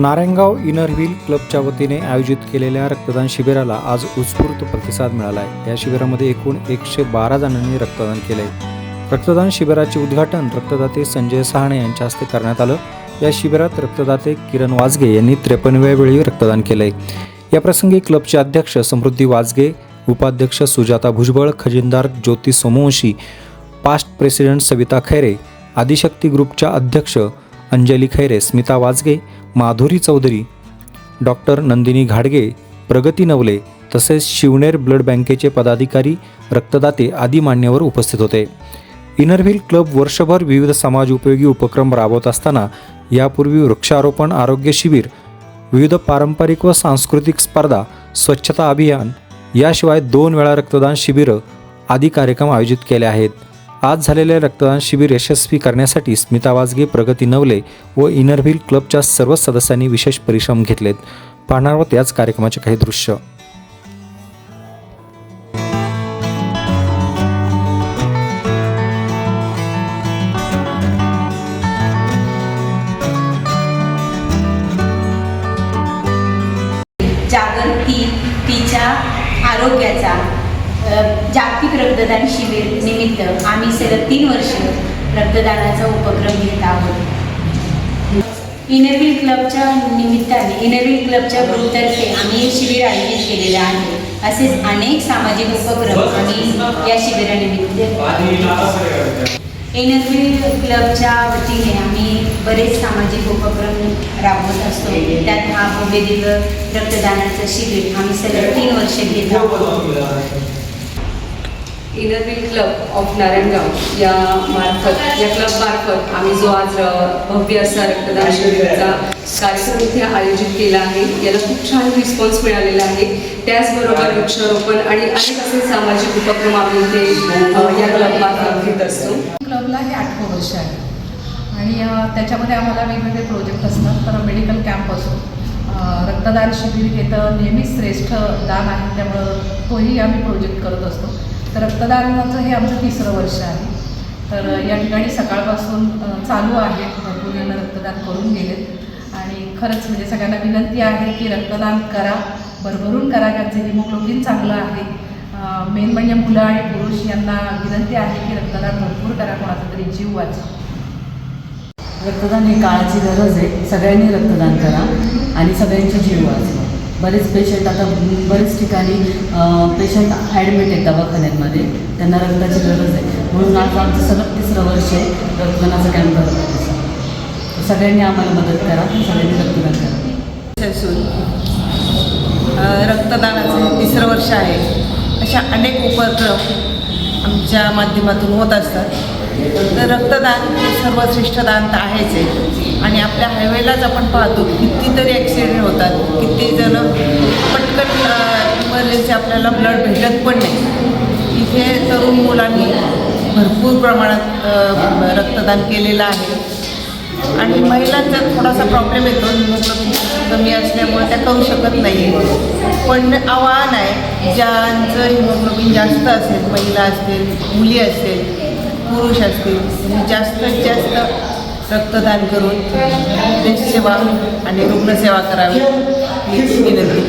Narayangaon inner wheel क्लबच्या वतीने आयोजित केलेल्या रक्तदान शिबिराला आज उत्स्फूर्त प्रतिसाद मिळाला आहे या शिबिरामध्ये एकूण एकशे बारा जणांनी रक्तदान केले रक्तदान शिबिराचे उद्घाटन रक्तदाते संजय सहाणे यांच्या हस्ते करण्यात आलं. या शिबिरात रक्तदाते किरण वाजगे यांनी त्रेपन्नव्या वेळी रक्तदान केले याप्रसंगी क्लबचे अध्यक्ष समृद्धी वाजगे उपाध्यक्ष सुजाता भुजबळ खजिनदार ज्योती सोमवंशी पास्ट प्रेसिडेंट सविता खैरे आदिशक्ती ग्रुपच्या अध्यक्ष अंजली खैरे स्मिता वाजगे माधुरी चौधरी डॉक्टर नंदिनी घाडगे प्रगती नवले तसेच शिवनेर ब्लड बँकेचे पदाधिकारी रक्तदाते आदी मान्यवर उपस्थित होते. इनरव्हील क्लब वर्षभर विविध समाज उपयोगी उपक्रम राबवत असताना यापूर्वी वृक्षारोपण आरोग्य शिबिर विविध पारंपरिक व सांस्कृतिक स्पर्धा स्वच्छता अभियान याशिवाय दोन वेळा रक्तदान शिबिरं आदी कार्यक्रम आयोजित केले आहेत. आज झालेले रक्तदान शिबिर यशस्वी करण्यासाठी स्मिता वाजगे प्रगती नवले व इनरव्हील क्लबच्या सर्व सदस्यांनी विशेष परिश्रम घेतलेत. पाहणार आहोत याच कार्यक्रमाचे काही दृश्य. जागृती तिच्या आरोग्याचा जागतिक रक्तदान शिबिर निमित्त आम्ही सलग तीन वर्ष रक्तदानाचा उपक्रम घेत आहोत. इनरव्हील क्लबच्या निमित्ताने इनरव्हील क्लबच्या ग्रुपतर्फे आम्ही हे शिबिर आयोजित केलेलं आहे. असेच अनेक सामाजिक उपक्रम आम्ही या शिबिरानिमित्त एनर्जी क्लबच्या वतीने आम्ही बरेच सामाजिक उपक्रम राबवत असतो. त्यात हा भव्य दिव्य रक्तदानाचं शिबिर आम्ही सलग तीन वर्ष घेत आहोत. इनरव्हील क्लब ऑफ नारायणगाव या मार्फत या क्लब मार्फत आम्ही जो आज भव्य असा रक्तदान शिबिराचा कार्यक्रम इथे आयोजित केला आहे याला खूप छान रिस्पॉन्स मिळालेला आहे. त्याचबरोबर वृक्षारोपण आणि अनेक असे सामाजिक उपक्रम आम्ही इथे या क्लब मार्फत घेत असतो. क्लबला हे आठवं वर्ष आहे. आणि त्याच्यामध्ये आम्हाला वेगवेगळे प्रोजेक्ट असतात तर मेडिकल कॅम्प असो अ, रक्तदान शिबिर हे तर नेहमीच श्रेष्ठ दान आहे त्यामुळं तोही आम्ही प्रोजेक्ट करत असतो. तर रक्तदानाचं हे आमचं तिसरं वर्ष आहे. तर या ठिकाणी सकाळपासून चालू आहे. भरपूर जण रक्तदान करून गेलेत आणि खरंच म्हणजे सगळ्यांना विनंती आहे की रक्तदान करा. भरभरून करा. त्यांचे हिमोग्लोबिन चांगलं आहे. मेन म्हणजे मुलं आणि पुरुष यांना विनंती आहे की रक्तदान भरपूर करा. कोणाचा तरी जीव वाचा रक्तदान ही काळाची गरज आहे. सगळ्यांनी रक्तदान करा आणि सगळ्यांचे जीव वाचवा. बरेच पेशंट आता बरेच ठिकाणी पेशंट ॲडमिट आहेत दवाखान्यांमध्ये. त्यांना रक्ताची गरज आहे. म्हणून आज आमचं सलग तिसरं वर्ष आहे. रक्तदानाचा कॅम्प करत आहे. सगळ्यांनी आम्हाला मदत करा. सगळ्यांनी रक्तदान करा. रक्तदानाचं तिसरं वर्ष आहे. अशा अनेक उपक्रम आमच्या माध्यमातून होत असतात. तर रक्तदान सर्वश्रेष्ठ दान तर आहेच आहे. आणि आपल्या हायवेलाच आपण पाहतो कितीतरी ॲक्सिडेंट होतात किती जण पटकन इमर्जन्सी आपल्याला ब्लड भेटत पण नाही. इथे तरुण मुलांनी भरपूर प्रमाणात रक्तदान केलेलं आहे. आणि महिलांचा थोडासा प्रॉब्लेम येतो हिमोग्लोबिन कमी असल्यामुळे त्या करू शकत नाही. पण आव्हान आहे ज्यांचं हिमोग्लोबिन जास्त असेल महिला असतील मुली असतील पुरुष असतील म्हणजे जास्तीत जास्त रक्तदान करून देशसेवा आणि रुग्णसेवा करावी विनंती.